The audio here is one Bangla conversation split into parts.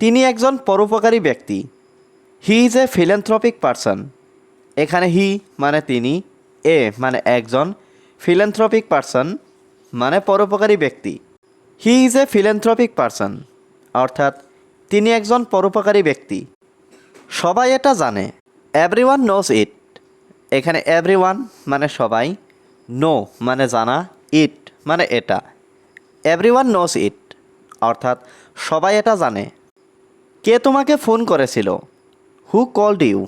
তিনি একজন পরোপকারী ব্যক্তি। হি ইজ এ ফিলেন্থ্রপিক পারসন এখানে হি মানে তিনি, এ মানে একজন ফিলেন্থ্রপিক পারসন মানে পরোপকারী ব্যক্তি। হি ইজ এ ফিলেন্থ্রপিক পারসন অর্থাৎ তিনি একজন পরোপকারী ব্যক্তি। সবাই এটা জানে। এভরিওয়ান নোজ ইট এখানে এভরিওয়ান মানে সবাই নো মানে জানা ইট মানে এটা। এভরিওয়ান নোজ ইট অর্থাৎ সবাই এটা জানে। কে তোমাকে ফোন করেছিল? হু কল্ড ইউ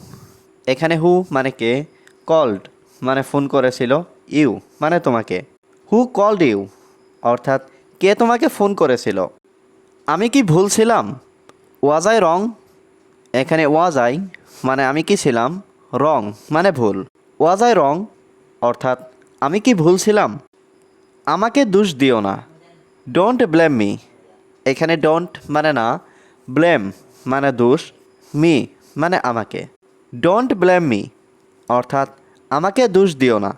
এখানে হু মানে কে? কল্ড মানে ফোন করেছিল ইউ মানে তোমাকে। হু কল্ড ইউ অর্থাৎ কে তোমাকে ফোন করেছিল? আমি কি ভুল ছিলাম? ওয়াজ আই রং এখানে ওয়াজ আই মানে আমি কি ছিলাম? রং মানে ভুল। ওয়াজ আই রং অর্থাৎ আমি কি ভুল ছিলাম? আমাকে দোষ দিও না। ডোন্ট ব্লেম মি এখানে ডোন্ট মানে না ব্লেম মানে দোষ, মি মানে আমাকে। ডোন্ট ব্লেম মি অর্থাৎ আমাকে দোষ দিও না।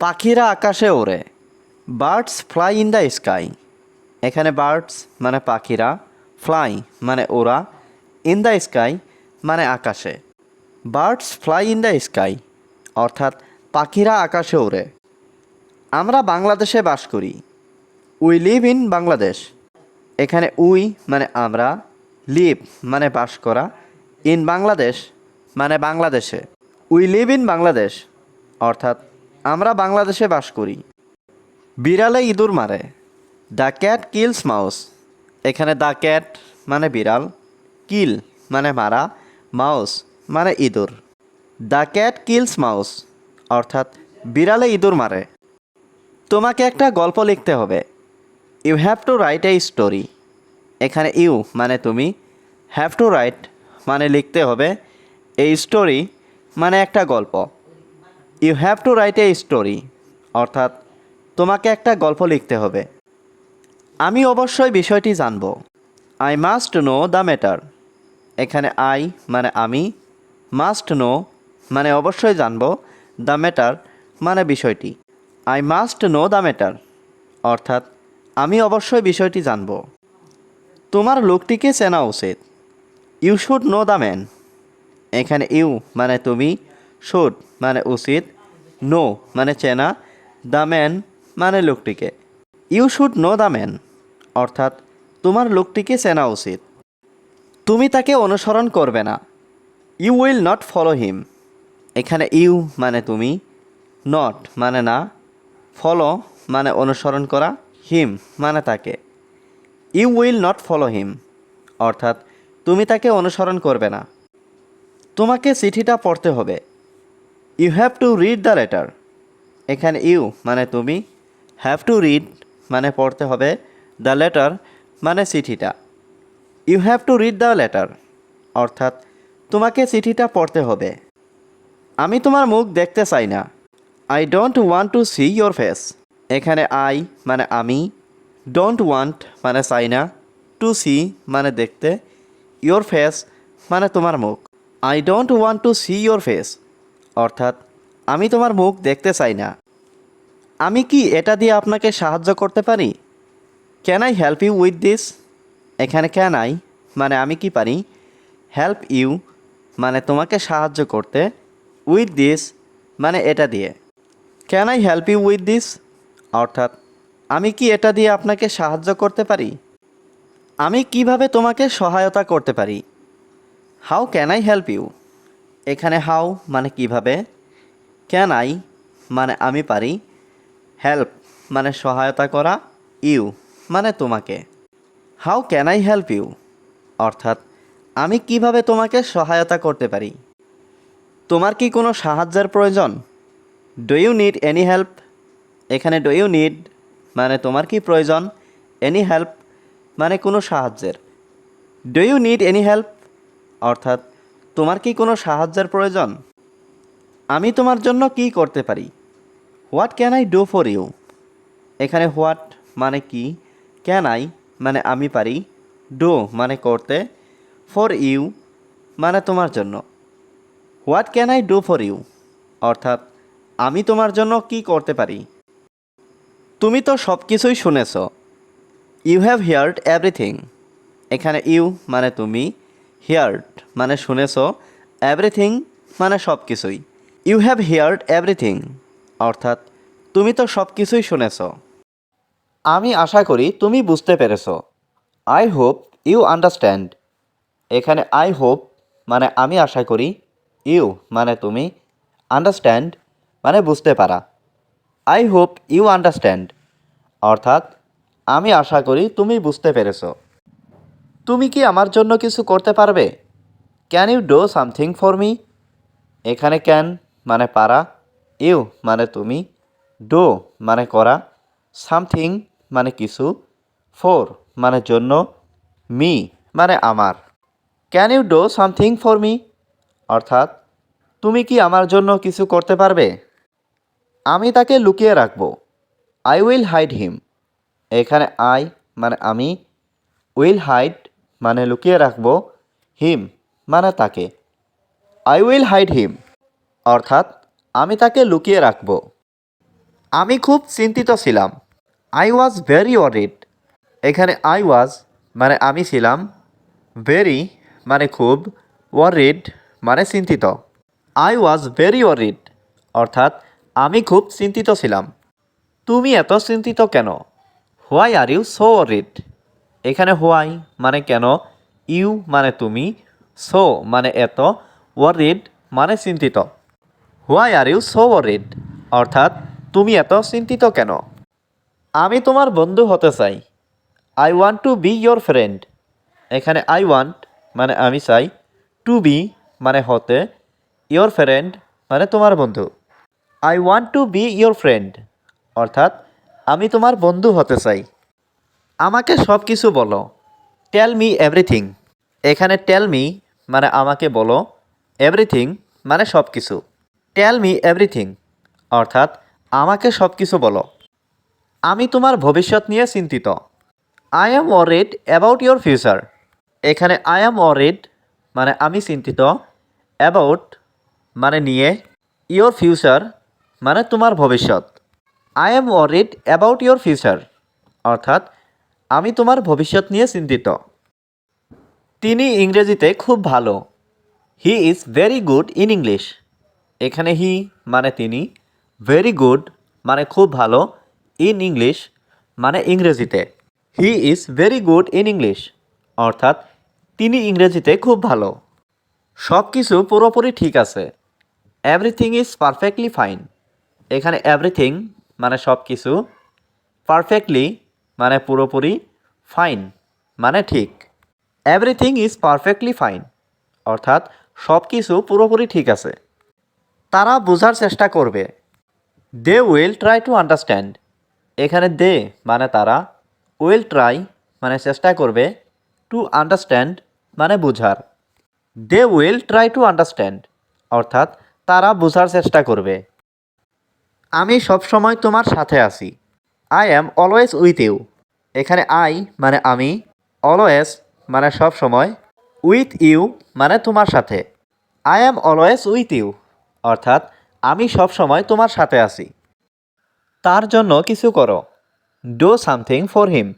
পাখিরা আকাশে ওড়ে। Birds fly in the sky এখানে বার্ডস মানে পাখিরা ফ্লাই মানে ওরা ইন দ্য স্কাই মানে আকাশে। Birds fly in the sky অর্থাৎ পাখিরা আকাশে ওড়ে। আমরা বাংলাদেশে বাস করি। উই লিভ ইন বাংলাদেশ এখানে উই মানে আমরা লিভ মানে বাস করা, ইন বাংলাদেশ মানে বাংলাদেশে। উই লিভ ইন বাংলাদেশ, অর্থাৎ আমরা বাংলাদেশে বাস করি। বিড়ালে ইঁদুর মারে, দ্য ক্যাট কিলস মাউস। এখানে দ্য ক্যাট মানে বিড়াল, কিল মানে মারা, মাউস মানে ইঁদুর। দ্য ক্যাট কিলস মাউস, অর্থাৎ বিড়ালে ইঁদুর মারে। তোমাকে একটা গল্প লিখতে হবে। You have to write a story. এখানে ইউ মানে তুমি। হ্যাভ টু রাইট মানে লিখতে হবে। এই স্টোরি মানে একটা গল্প। You have to write a story অর্থাৎ তোমাকে একটা গল্প লিখতে হবে। আমি অবশ্যই বিষয়টি জানব। I must know the matter এখানে আই মানে আমি। মাস্ট নো মানে অবশ্যই জানব। দ্য ম্যাটার মানে বিষয়টি। I must know the matter অর্থাৎ আমি অবশ্যই বিষয়টি জানব। তোমার লোকটিকে চেনা উচিত you should know the man. এখানে ইউ মানে তুমি, শুড মানে উচিত, নো মানে চেনা, দ্য ম্যান মানে লোকটিকে। You should know the man, অর্থাৎ তোমার লোকটিকে চেনা উচিত। তুমি তাকে অনুসরণ করবে না। You will not follow him. এখানে ইউ মানে তুমি, নট মানে না, ফলো মানে অনুসরণ করা, হিম মানে তাকে। You will not follow him অর্থাৎ, তুমি তাকে অনুসরণ করবে না। তোমাকে চিঠিটা পড়তে হবে। You have to read the letter এখানে ইউ মানে তুমি। হ্যাভ টু রিড মানে পড়তে হবে। দ্য লেটার মানে চিঠিটা। You have to read the letter অর্থাৎ, তোমাকে চিঠিটা পড়তে হবে। আমি তোমার মুখ দেখতে চাই না। I don't want to see your face এখানে আই মানে আমি। ডোন্ট ওয়ান্ট মানে চাই না। টু সি মানে দেখতে। ইয়োর ফেস মানে তোমার মুখ। I don't want to see your face অর্থাৎ, আমি তোমার মুখ দেখতে চাই না। আমি কি এটা দিয়ে আপনাকে সাহায্য করতে পারি? Can I help you with this এখানে ক্যান আই মানে আমি কি পারি? হেল্প ইউ মানে তোমাকে সাহায্য করতে। উইথ দিস মানে এটা দিয়ে। Can I help you with this অর্থাৎ আমি কি এটা দিয়ে আপনাকে সাহায্য করতে পারি? আমি কীভাবে তোমাকে সহায়তা করতে পারি? How can I help you এখানে হাউ মানে কীভাবে? ক্যান আই মানে আমি পারি? হেল্প মানে সহায়তা করা? ইউ মানে তোমাকে। How can I help you অর্থাৎ, আমি কীভাবে তোমাকে সহায়তা করতে পারি? তোমার কি কোনো সাহায্যের প্রয়োজন? Do you need any help এখানে ডু ইউ নিড মানে তোমার কি প্রয়োজন? এনি হেল্প মানে কোনো সাহায্যের। Do you need any help অর্থাৎ, তোমার কি কোনো সাহায্যের প্রয়োজন? আমি তোমার জন্য কি করতে পারি? What can I do for you এখানে হোয়াট মানে কি? ক্যান আই মানে আমি পারি। ডু মানে করতে। ফর ইউ মানে তোমার জন্য। What can I do for you অর্থাৎ, আমি তোমার জন্য কি করতে পারি? তুমি তো সব কিছুই শুনেছ। ইউ হ্যাভ হিয়ার্ড এভরিথিং এখানে ইউ মানে তুমি হিয়ার্ড মানে শুনেছ এভরিথিং মানে সব কিছুই ইউ হ্যাভ হিয়ার্ড এভরিথিং অর্থাৎ, তুমি তো সব কিছুই শুনেছ। আমি আশা করি তুমি বুঝতে পেরেছ। আই হোপ ইউ আন্ডারস্ট্যান্ড এখানে আই হোপ মানে আমি আশা করি ইউ মানে তুমি আন্ডারস্ট্যান্ড মানে বুঝতে পারা। আই হোপ ইউ আন্ডারস্ট্যান্ড অর্থাৎ, আমি আশা করি তুমি বুঝতে পেরেছ। তুমি কি আমার জন্য কিছু করতে পারবে? Can you do something for me এখানে ক্যান মানে পারা ইউ মানে তুমি ডো মানে করা সামথিং মানে কিছু ফোর মানে জন্য মি মানে আমার। Can you do something for me অর্থাৎ, তুমি কি আমার জন্য কিছু করতে পারবে? আমি তাকে লুকিয়ে রাখব। আই উইল হাইড হিম এখানে আই মানে আমি। উইল হাইড মানে লুকিয়ে রাখব। হিম মানে তাকে। আই উইল হাইড হিম অর্থাৎ আমি তাকে লুকিয়ে রাখব। আমি খুব চিন্তিত ছিলাম। আই ওয়াজ ভেরি ওয়ারিড এখানে আই ওয়াজ মানে আমি ছিলাম। ভেরি মানে খুব। ওয়ারিড মানে চিন্তিত। আই ওয়াজ ভেরি ওয়ারিড অর্থাৎ আমি খুব চিন্তিত ছিলাম। তুমি এত চিন্তিত কেন? Why are you so worried এখানে হোয়াই মানে কেন? ইউ মানে তুমি? সো মানে এত? ওয়ারিড মানে চিন্তিত। Why are you so worried অর্থাৎ তুমি এত চিন্তিত কেন? আমি তোমার বন্ধু হতে চাই। I want to be your friend. এখানে আই ওয়ান্ট মানে আমি চাই। টু বি মানে হতে। ইয়োর ফ্রেন্ড মানে তোমার বন্ধু। I want to be your friend অর্থাৎ, আমি তোমার বন্ধু হতে চাই। আমাকে সব কিছু বলো। টেল মি এভরিথিং এখানে টেল মি মানে আমাকে বলো। এভরিথিং মানে সব কিছু টেল মি এভরিথিং অর্থাৎ, আমাকে সব কিছু বলো। আমি তোমার ভবিষ্যৎ নিয়ে চিন্তিত। I am worried about your future এখানে আই অ্যাম ওয়ারিড মানে আমি চিন্তিত। অ্যাবাউট মানে নিয়ে। ইয়োর ফিউচার মানে তোমার ভবিষ্যৎ। I am worried about your future অর্থাৎ, আমি তোমার ভবিষ্যৎ নিয়ে চিন্তিত। তিনি ইংরেজিতে খুব ভালো। He is very good in English এখানে হি মানে তিনি। ভেরি গুড মানে খুব ভালো। ইন ইংলিশ মানে ইংরেজিতে। He is very good in English অর্থাৎ, তিনি ইংরেজিতে খুব ভালো। সব কিছু পুরোপুরি ঠিক আছে। এভরিথিং ইজ পারফেক্টলি ফাইন এখানে এভরিথিং মানে সব কিছু পারফেক্টলি মানে পুরোপুরি ফাইন মানে ঠিক। এভরিথিং ইজ পারফেক্টলি ফাইন অর্থাৎ সব কিছু পুরোপুরি ঠিক আছে। তারা বোঝার চেষ্টা করবে। They will try to understand এখানে দে মানে তারা উইল ট্রাই মানে চেষ্টা করবে টু আন্ডারস্ট্যান্ড মানে বোঝার। They will try to understand অর্থাৎ তারা বোঝার চেষ্টা করবে। আমি সবসময় তোমার সাথে আছি। I am always with you এখানে আই মানে আমি অলওয়েজ মানে সব সময় উইথ ইউ মানে তোমার সাথে। I am always with you অর্থাৎ আমি সব সময় তোমার সাথে আছি। তার জন্য কিছু করো। ডো সামথিং ফর হিম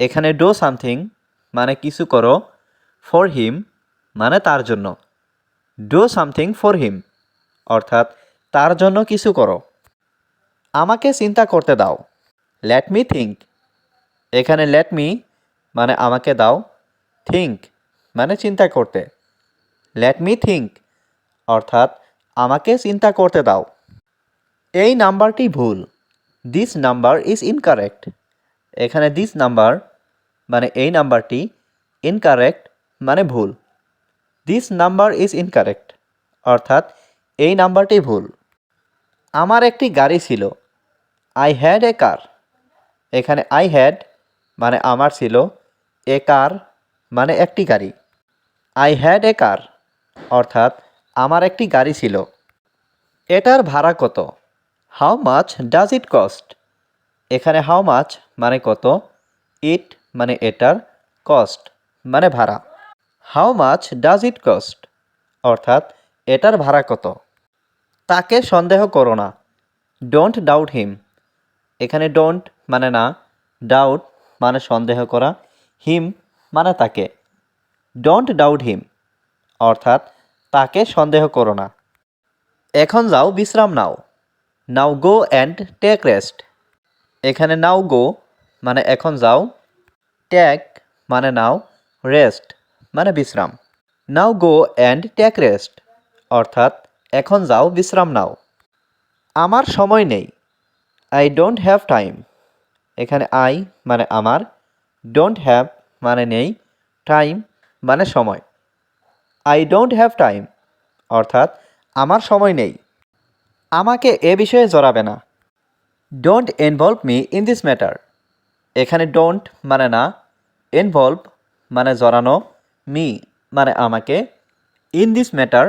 এখানে ডো সামথিং মানে কিছু করো ফর হিম মানে তার জন্য। ডো সামথিং ফর হিম অর্থাৎ তার জন্য কিছু করো। আমাকে চিন্তা করতে দাও। লেট মি থিঙ্ক এখানে লেট মি মানে আমাকে দাও। থিঙ্ক মানে চিন্তা করতে। লেট মি থিঙ্ক অর্থাৎ আমাকে চিন্তা করতে দাও। এই নাম্বারটি ভুল। দিস নাম্বার ইজ ইনকারেক্ট এখানে দিস নাম্বার মানে এই নাম্বারটি ইনকারেক্ট মানে ভুল। দিস নাম্বার ইজ ইনকারেক্ট অর্থাৎ এই নাম্বারটি ভুল। আমার একটি গাড়ি ছিল। আই হ্যাড এ কার এখানে আই হ্যাড মানে আমার ছিল এ কার মানে একটি গাড়ি। আই হ্যাড এ কার অর্থাৎ আমার একটি গাড়ি ছিল। এটার ভাড়া কত? How much does it cost এখানে হাউ মাচ মানে কত? ইট মানে এটার কস্ট মানে ভাড়া। How much does it cost অর্থাৎ এটার ভাড়া কত? তাকে সন্দেহ করো না। ডোন্ট ডাউট হিম এখানে ডোন্ট মানে না ডাউট মানে সন্দেহ করা হিম মানে তাকে। ডোন্ট ডাউট হিম অর্থাৎ তাকে সন্দেহ করো না। এখন যাও বিশ্রাম নাও। Now go and take rest এখানে নাও গো মানে এখন যাও। টেক মানে নাও রেস্ট মানে বিশ্রাম। Now go and take rest অর্থাৎ এখন যাও, বিশ্রাম নাও। আমার সময় নেই। আই ডোন্ট হ্যাভ টাইম এখানে আই মানে আমার ডোন্ট হ্যাভ মানে নেই টাইম মানে সময়। আই ডোন্ট হ্যাভ টাইম অর্থাৎ আমার সময় নেই। আমাকে এ বিষয়ে জড়াবে না। Don't involve me in this matter এখানে ডোন্ট মানে না ইনভলভ মানে জড়ানো মি মানে আমাকে ইন দিস ম্যাটার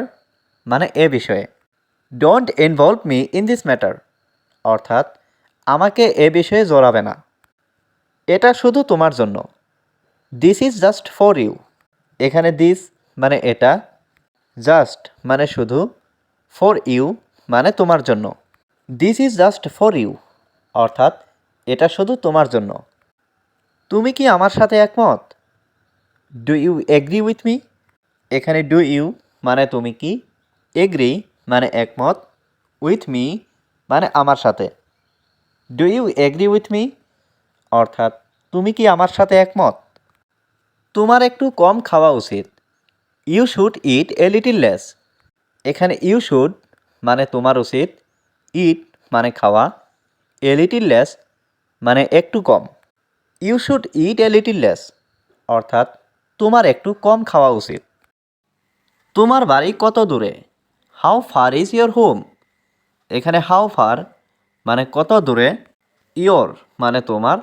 মানে এ বিষয়ে। Don't involve me in this matter অর্থাৎ আমাকে এ বিষয়ে জড়াবে না। এটা শুধু তোমার জন্য। This is just for you এখানে দিস মানে এটা। জাস্ট মানে শুধু। ফর ইউ মানে তোমার জন্য। This is just for you অর্থাৎ এটা শুধু তোমার জন্য। তুমি কি আমার সাথে একমত? Do you agree with me এখানে ডু ইউ মানে তুমি কি? এগ্রি মানে একমত। উইথ মি মানে আমার সাথে। Do you agree with me অর্থাৎ, তুমি কি আমার সাথে একমত? তোমার একটু কম খাওয়া উচিত। You should eat a little less এখানে ইউ শুড মানে তোমার উচিত। ইট মানে খাওয়া। এ লিটিল লেস মানে একটু কম। You should eat a little less অর্থাৎ, তোমার একটু কম খাওয়া উচিত। তোমার বাড়ি কত দূরে? How far is your home এখানে হাউ ফার মানে কত দূরে? ইয়োর মানে তোমার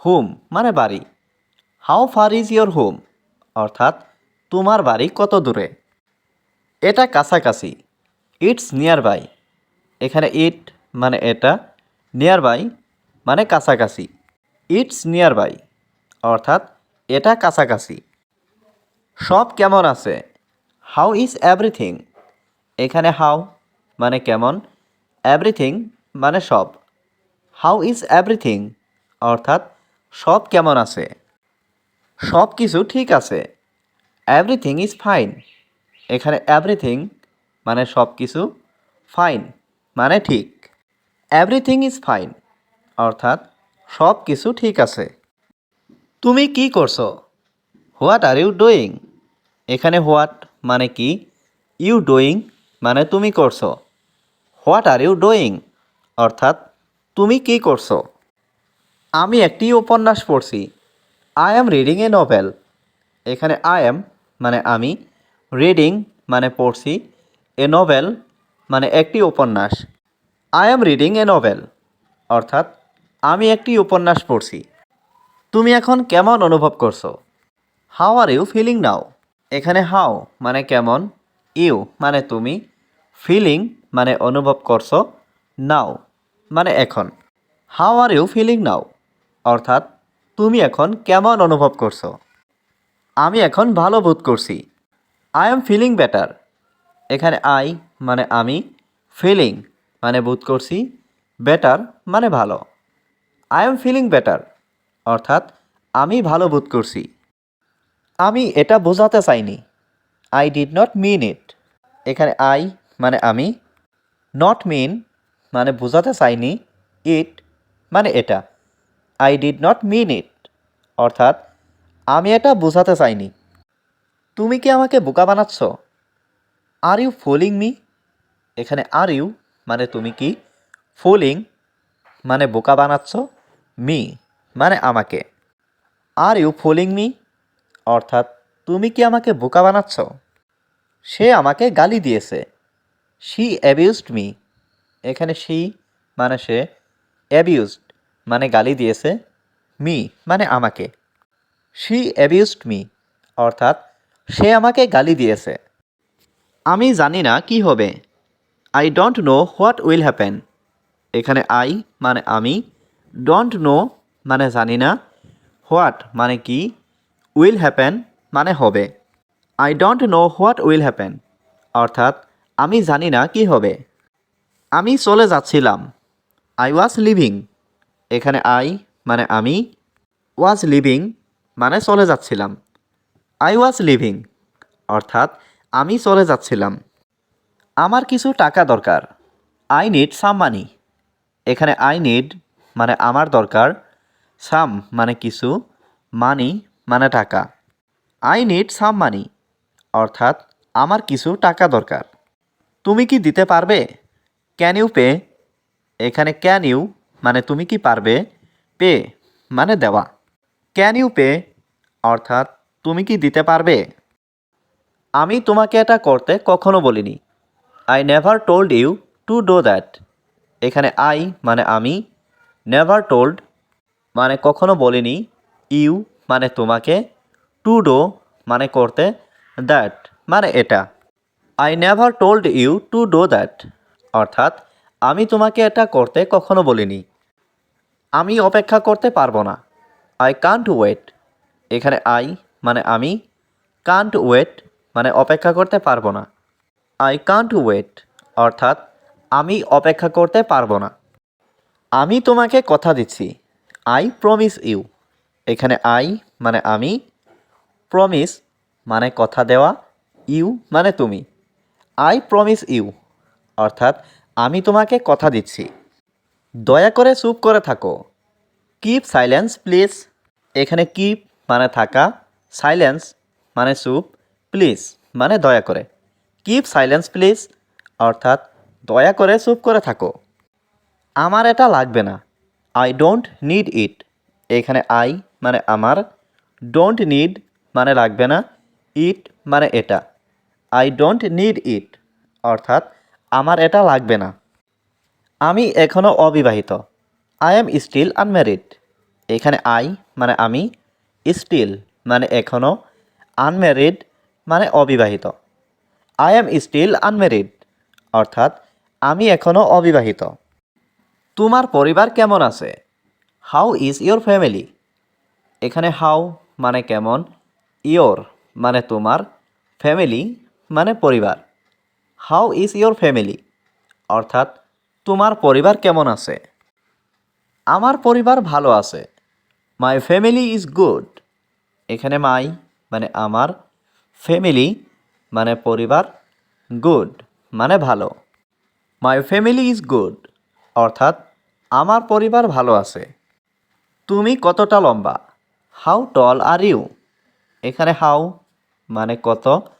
হোম মানে বাড়ি। How far is your home? অর্থাৎ তোমার বাড়ি কত দূরে? এটা কাছাকাছি। ইটস নিয়ার বাই এখানে ইট মানে এটা নিয়ার বাই মানে কাছাকাছি। ইটস নিয়ার বাই অর্থাৎ এটা কাছাকাছি। সব কেমন আছে? How is everything? এখানে হাউ মানে কেমন? এভরিথিং মানে সব। হাউ ইজ এভরিথিং অর্থাৎ সব কেমন আছে? সব কিছু ঠিক আছে। এভরিথিং ইজ ফাইন এখানে এভরিথিং মানে সব কিছু ফাইন মানে ঠিক। এভরিথিং ইজ ফাইন অর্থাৎ সব কিছু ঠিক আছে। তুমি কি করছ? হোয়াট আর ইউ ডুইং এখানে হোয়াট মানে কি? ইউ ডুইং মানে তুমি করছ। হোয়াট আর ইউ ডুইং অর্থাৎ, তুমি কি করছ? আমি একটি উপন্যাস পড়ছি। I am reading a novel এখানে আই অ্যাম মানে আমি রিডিং মানে পড়ছি এ নভেল মানে একটি উপন্যাস। I am reading a novel অর্থাৎ, আমি একটি উপন্যাস পড়ছি। তুমি এখন কেমন অনুভব করছ? How are you feeling now এখানে হাও মানে কেমন ইউ মানে তুমি ফিলিং মানে অনুভব করছ নাও মানে এখন। How are you feeling now অর্থাৎ, তুমি এখন কেমন অনুভব করছ? আমি এখন ভালো বোধ করছি। আই এম ফিলিং বেটার এখানে আই মানে আমি ফিলিং মানে বোধ করছি। বেটার মানে ভালো। আই এম ফিলিং বেটার অর্থাৎ, আমি ভালো বোধ করছি। আমি এটা বোঝাতে চাইনি। I did not mean it এখানে আই মানে আমি নট মিন মানে বোঝাতে চাইনি ইট মানে এটা। I did not mean it অর্থাৎ, আমি এটা বোঝাতে চাইনি। তুমি কি আমাকে বোকা বানাচ্ছ? আর ইউ ফুলিং মি এখানে আর ইউ মানে তুমি কি ফুলিং মানে বোকা বানাচ্ছ? মি মানে আমাকে। আর ইউ ফুলিং মি অর্থাৎ, তুমি কি আমাকে বোকা বানাচ্ছ? সে আমাকে গালি দিয়েছে। শি অ্যাবিউজড মি এখানে শি মানে সে অ্যাবিউজড মানে গালি দিয়েছে মি মানে আমাকে। শি অ্যাবিউজড মি অর্থাৎ সে আমাকে গালি দিয়েছে। আমি জানি না কি হবে। I don't know what will happen এখানে আই মানে আমি ডোন্ট নো মানে জানি না হোয়াট মানে কি উইল হ্যাপেন মানে হবে। I don't know what will happen অর্থাৎ আমি জানি না কি হবে। আমি চলে যাচ্ছিলাম। আই ওয়াজ লিভিং এখানে আই মানে আমি। ওয়াজ লিভিং মানে চলে যাচ্ছিলাম। আই ওয়াজ লিভিং অর্থাৎ আমি চলে যাচ্ছিলাম। আমার কিছু টাকা দরকার। আই নিড সাম মানি এখানে আই নিড মানে আমার দরকার। সাম মানে কিছু। মানি মানে টাকা। আই নিড সাম মানি অর্থাৎ আমার কিছু টাকা দরকার। তুমি কি দিতে পারবে? ক্যান ইউ পে এখানে ক্যান ইউ মানে তুমি কি পারবে? পে মানে দেওয়া। ক্যান ইউ পে অর্থাৎ তুমি কি দিতে পারবে? আমি তোমাকে এটা করতে কখনো বলিনি। I never told you to do that এখানে আই মানে আমি নেভার টোল্ড মানে কখনো বলিনি। ইউ মানে তোমাকে টু ডো মানে করতে দ্যাট মানে এটা। I never told you to do that অর্থাৎ, আমি তোমাকে এটা করতে কখনো বলিনি। আমি অপেক্ষা করতে পারব না। আই কান্ট ওয়েট এখানে আই মানে আমি। কান্ট ওয়েট মানে অপেক্ষা করতে পারব না। আই কান্ট ওয়েট অর্থাৎ, আমি অপেক্ষা করতে পারব না। আমি তোমাকে কথা দিচ্ছি। আই প্রমিস ইউ এখানে আই মানে আমি। প্রমিস মানে কথা দেওয়া। ইউ মানে তুমি। আই প্রমিস ইউ অর্থাৎ আমি তোমাকে কথা দিচ্ছি। দয়া করে চুপ করে থাকো। কিপ সাইলেন্স প্লিজ এখানে কিপ মানে থাকা সাইলেন্স মানে চুপ প্লিজ মানে দয়া করে। কিপ সাইলেন্স প্লিজ অর্থাৎ দয়া করে চুপ করে থাকো। আমার এটা লাগবে না। আই ডোন্ট নিড ইট এখানে আই মানে আমার। ডোন্ট নিড মানে লাগবে না। ইট মানে এটা। আই ডোন্ট নিড ইট অর্থাৎ আমার এটা লাগবে না। আমি এখনও অবিবাহিত। আই এম স্টিল আনম্যারিড এখানে আই মানে আমি স্টিল মানে এখনও আনম্যারিড মানে অবিবাহিত। আই এম স্টিল আনম্যারিড অর্থাৎ আমি এখনও অবিবাহিত। তোমার পরিবার কেমন আছে? হাউ ইজ ইয়োর ফ্যামিলি এখানে হাউ মানে কেমন ইয়োর মানে তোমার ফ্যামিলি মানে পরিবার। How is your family? অর্থাৎ, তোমার পরিবার কেমন আছে? আমার পরিবার ভালো আছে। My family is good. এখানে মাই মানে আমার, ফ্যামিলি মানে পরিবার গুড মানে ভালো। My family is good. অর্থাৎ, আমার পরিবার ভালো আছে। তুমি কতটা লম্বা? How tall are you? এখানে হাউ মানে কত?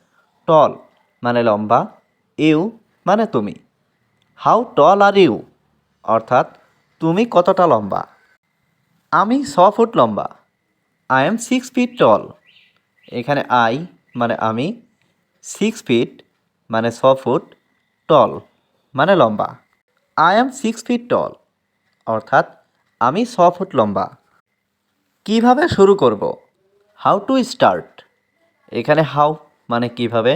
টল মানে লম্বা। ইউ মানে তুমি। হাউ টল আর ইউ অর্থাৎ তুমি কতটা লম্বা? আমি ছ ফুট লম্বা। I am six feet tall এখানে আই মানে আমি সিক্স ফিট মানে ছ ফুট টল মানে লম্বা। I am six feet tall অর্থাৎ আমি ছ ফুট লম্বা। কীভাবে শুরু করব? হাউ টু স্টার্ট এখানে হাউ মানে কীভাবে?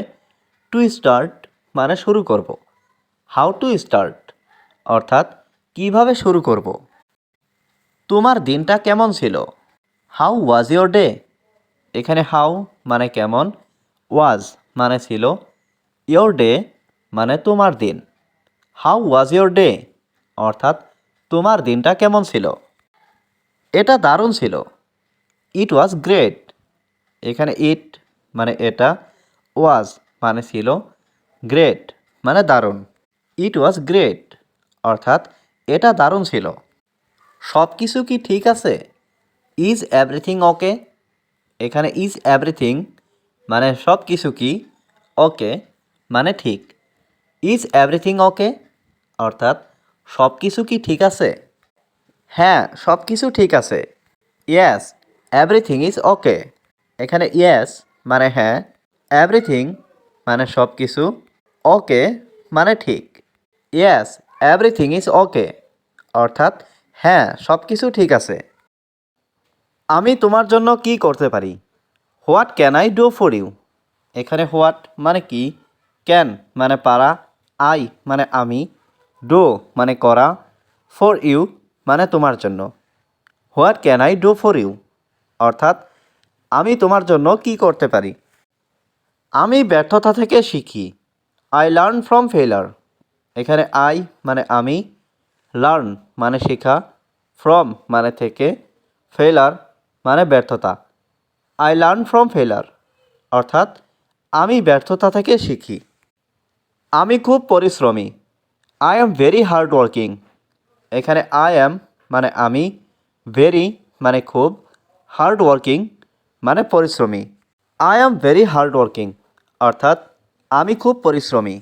টু স্টার্ট মানে শুরু করব। হাউ টু স্টার্ট অর্থাৎ কীভাবে শুরু করব। তোমার দিনটা কেমন ছিল? হাউ ওয়াজ ইয়োর ডে এখানে হাউ মানে কেমন ওয়াজ মানে ছিল ইয়োর ডে মানে তোমার দিন। হাউ ওয়াজ ইয়োর ডে অর্থাৎ তোমার দিনটা কেমন ছিল? এটা দারুণ ছিল। ইট ওয়াজ গ্রেট এখানে ইট মানে এটা ওয়াজ মানে ছিল গ্রেট মানে দারুণ। ইট ওয়াজ গ্রেট অর্থাৎ এটা দারুণ ছিল। সব কিছু কি ঠিক আছে? ইজ এভরিথিং ওকে এখানে ইজ এভরিথিং মানে সব কিছু কি ওকে মানে ঠিক। ইজ এভরিথিং ওকে অর্থাৎ সব কিছু কি ঠিক আছে? হ্যাঁ সব কিছু ঠিক আছে। ইয়েস এভরিথিং ইজ ওকে এখানে ইয়েস মানে হ্যাঁ। এভরিথিং মানে সব কিছু ওকে মানে ঠিক। ইয়েস এভরিথিং ইজ ওকে অর্থাৎ হ্যাঁ সব কিছু ঠিক আছে। আমি তোমার জন্য কি করতে পারি? What can I do for you এখানে হোয়াট মানে কি? ক্যান মানে পারা। আই মানে আমি। ডো মানে করা। ফর ইউ মানে তোমার জন্য। What can I do for you অর্থাৎ, আমি তোমার জন্য কি করতে পারি? আমি ব্যর্থতা থেকে শিখি। আই লার্ন ফ্রম ফেলার এখানে আই মানে আমি লার্ন মানে শেখা ফ্রম মানে থেকে ফেলার মানে ব্যর্থতা। আই লার্ন ফ্রম ফেলার অর্থাৎ আমি ব্যর্থতা থেকে শিখি। আমি খুব পরিশ্রমী। I am very hard working এখানে আই অ্যাম মানে আমি ভেরি মানে খুব হার্ড ওয়ার্কিং মানে পরিশ্রমী। I am very hard working অর্থাৎ আমি খুব পরিশ্রমী।